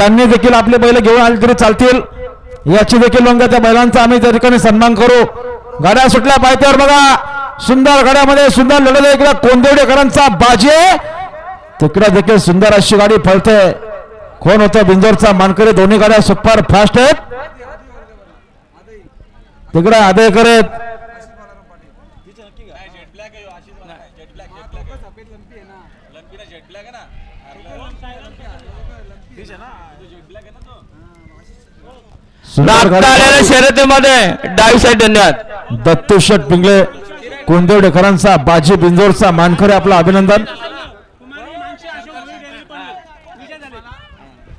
त्यांनी देखील आपले बैल घेऊन आले तरी चालतील. याची देखील नोंद त्या बैलांचा आम्ही त्या ठिकाणी सन्मान करू. गाड्या सुटल्या पायथ्यावर बघा. सुंदर गाड्यामध्ये सुंदर लढत आहे. इकडे कोंदेवडेकरांचा बाजे. तिकडे देखील सुंदर अशी गाडी फळते कोण होतं? बिंजोरचा मानकरी. दोन्ही गाड्या सुपर फास्ट आहेत. तिकडे आदेकर आहेत शर्यतीमध्ये डावी साईड धन्यवाद. दत्तू शेट पिंगळे कोंदेवडेकरांचा बाजी बिंजोरचा मानकरी आपलं अभिनंदन.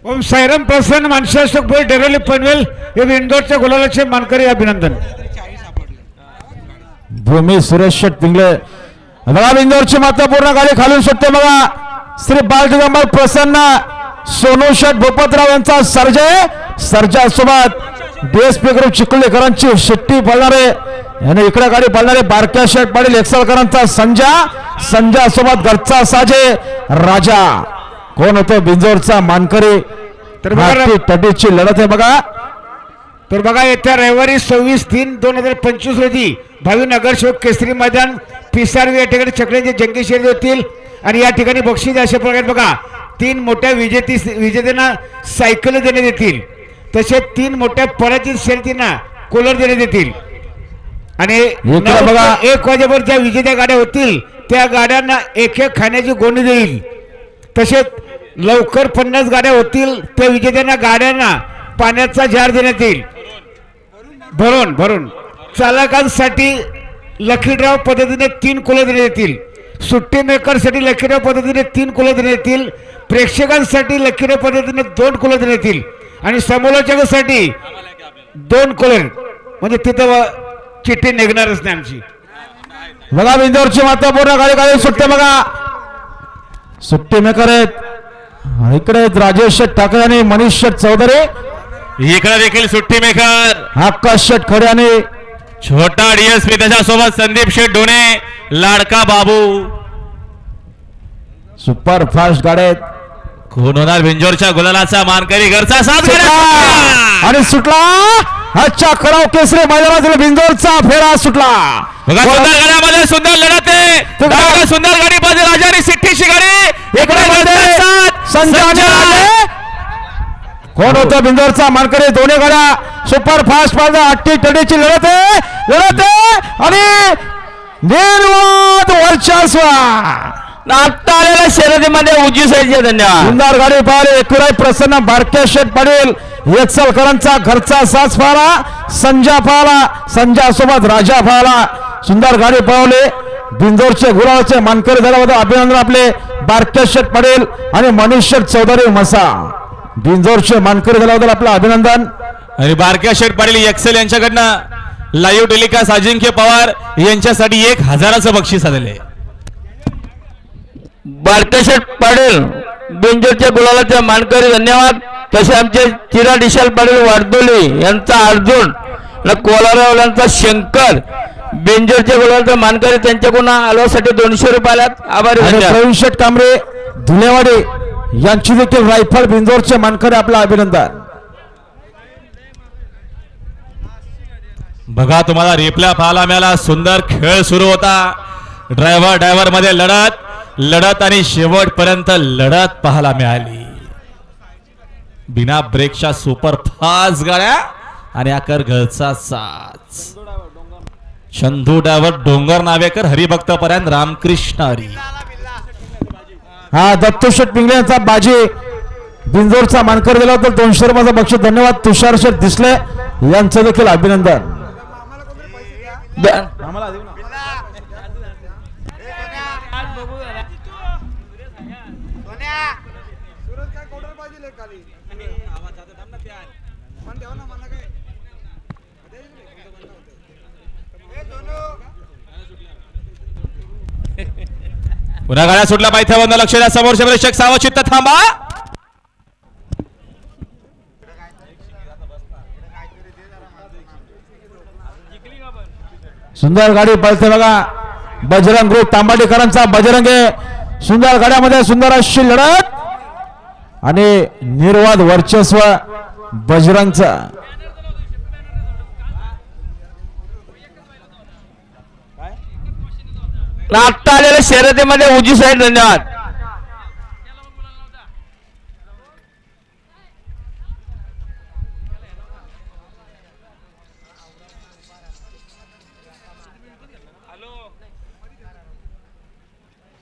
ओम साईराम प्रसन्न मानसाशोक बोल डेरोली पनवेल हे इंदोरच्या गुलालाचे मानकरी अभिनंदन. भूमी सुरेश शेट पिंगळे बघा बिंदोरची मात्र पूर्ण गाडी खालून सुटते बघा. श्री बाल दिगंबर प्रसन्न सोनू शेट भूपतराव यांचा सर्जय सर्जा सोबत डीएसपी ग्रुप चिखलीकरांची शिट्टी पळणारे आणि इकडे गाडी पळणारे बारक्या शेट पाटील एक्सलकरांचा संजा. संजा सोबत घरचा साजे राजा. कोण होतो बिंजोरचा मानकरी? तर तटीची लढत आहे बघा. तर बघा येत्या रविवारी सव्वीस तीन दोन हजार पंचवीस रोजी भावी नगरसेवक केसरी मैदान पिसारवी या ठिकाणी चकड्यांचे जंगी शर्यत होतील. आणि या ठिकाणी बक्षीस अशा प्रकारे बघा. तीन मोठ्या विजेती विजेत्यांना सायकल देण्यात येतील. तसेच तीन मोठ्या पराजित शर्यतींना कूलर देण्यात येतील. आणि बघा. एक वाजेवर ज्या विजेत्या गाड्या होतील त्या गाड्यांना एक एक खाण्याची गोणी देईल. तसेच लवकर पन्नास गाड्या होतील त्या विजेत्यांना गाड्यांना पाण्याचा जार देण्यात येईल. भरून भरून. चालकांसाठी लकी ड्राव पद्धतीने तीन कुलं देण्यात येतील. सुट्टी मेकरसाठी लकी ड्राव पद्धतीने तीन कुलं देण्यात येतील. प्रेक्षकांसाठी लकी ड्राव पद्धतीने दोन कुलं देण्यात येतील आणि समालोचकांसाठी दोन कुलर म्हणजे तिथं व- चिठ्ठी निघणारच नाही आमची. बघा बिंदोरची मात्र पूर्ण गाडी गाडी सुटते बघा. सुट्टी मेकर आहेत इकडे आहेत राजेश शेठ ठाकरे आणि मनीष शेठ चौधरी. इकडे देखील सुट्टी मेकर. आकाश शेठ खडे आणि छोटा डीएसपी त्याच्यासोबत संदीप शेठ डोणे लाडका बाबू. सुपर फास्ट गाड्या आहेत कोण होणार बिंजोरच्या गुलालाचा मानकरी घरचा साथ. आणि सुटला. अच्छा खराव केसरी मैदानातील बिंदोरचा फेरा सुटला. बघा सुंदर गाड्यामध्ये सुंदर लढत आहे. सुंदर गाडी पाहिजे राजाने सिट्टीची गाडी. इकडे आणि. कोण होतं बिंदोरचा मानकरी? दोन्ही गाड्या सुपर फास्ट पाहिजे अट्टी टडीची लढत आहे. लढत आहे. आणि निर्वाद वर्चस्व. आता आलेल्या शर्यतीमध्ये उजवी साईडचे धन्यवाद सुंदर गाडी पाहिले एकविराय प्रसन्न बारक्या शेठ पाटील येचलकरांचा घरचा सास पाहला संजा पाहला संजा सोबत राजा पाहला सुंदर गाडी पळवली बिंजोरचे गुराळचे मानकरी झाल्याबद्दल अभिनंदन आपले शेठ पाटील आणि मनीष शेठ चौधरी मसा बिंजोरचे मानकरी झाल्याबद्दल आपलं अभिनंदन आणि बारक्या शेठ पाटील एक्सेल यांच्याकडनं लाईव्ह टेलिकास्ट अजिंक्य पवार यांच्यासाठी एक हजाराचं बक्षीस आलेलं आहे बारकेशेठ पाटील बिंजोरच्या गुलालाचे मानकरी धन्यवाद. तसे आमचे चिरा डिशाल पाटील वाडदोली यांचा अर्जुन कोलारावाल्यांचा शंकर बिंजोरच्या गुलालाचे मानकरी त्यांच्याकडून आलोसाठी दोनशे रुपयाला आभारी आणि धन्यवाद. प्रवीण शेठ कांबरे धुलेवाडी यांची देखील रायफल बिंजोरचे मानकरी आपलं अभिनंदन. बघा तुम्हाला रिप्ल्या पाहायला मिळाला. सुंदर खेळ सुरू होता. ड्रायव्हर ड्रायव्हरमध्ये लढत. लढत आणि शेवटपर्यंत लढत पाहायला मिळाली. बिना ब्रेकच्या सुपर फास्ट गाड्या आणि आकर घरचा साच चंदू ड्रायव्हर डोंगर नावेकर हरिभक्त पर्यंत रामकृष्ण हरी. हा दत्तू शेठ यांचा बाजी. बिंजोरचा मानकर दिला होता दोनशे रुपयाचा बक्षीस. धन्यवाद तुषार शेठ दिसले. यांचं देखील अभिनंदन. पुन्हा गाड्या सुटल्या पायथ्यावरून लक्ष द्या समोरचे प्रेक्षक सावचित्त थांबा. सुंदर गाडी पळते बघा. बजरंग ग्रुप तांबाडेकरांचा बजरंग सुंदर गड्यामध्ये सुंदर अशी लढत आणि निर्वाद वर्चस्व बजरंगचा. आत्ता आलेल्या शर्यतीमध्ये उजी साहेब धन्यवाद.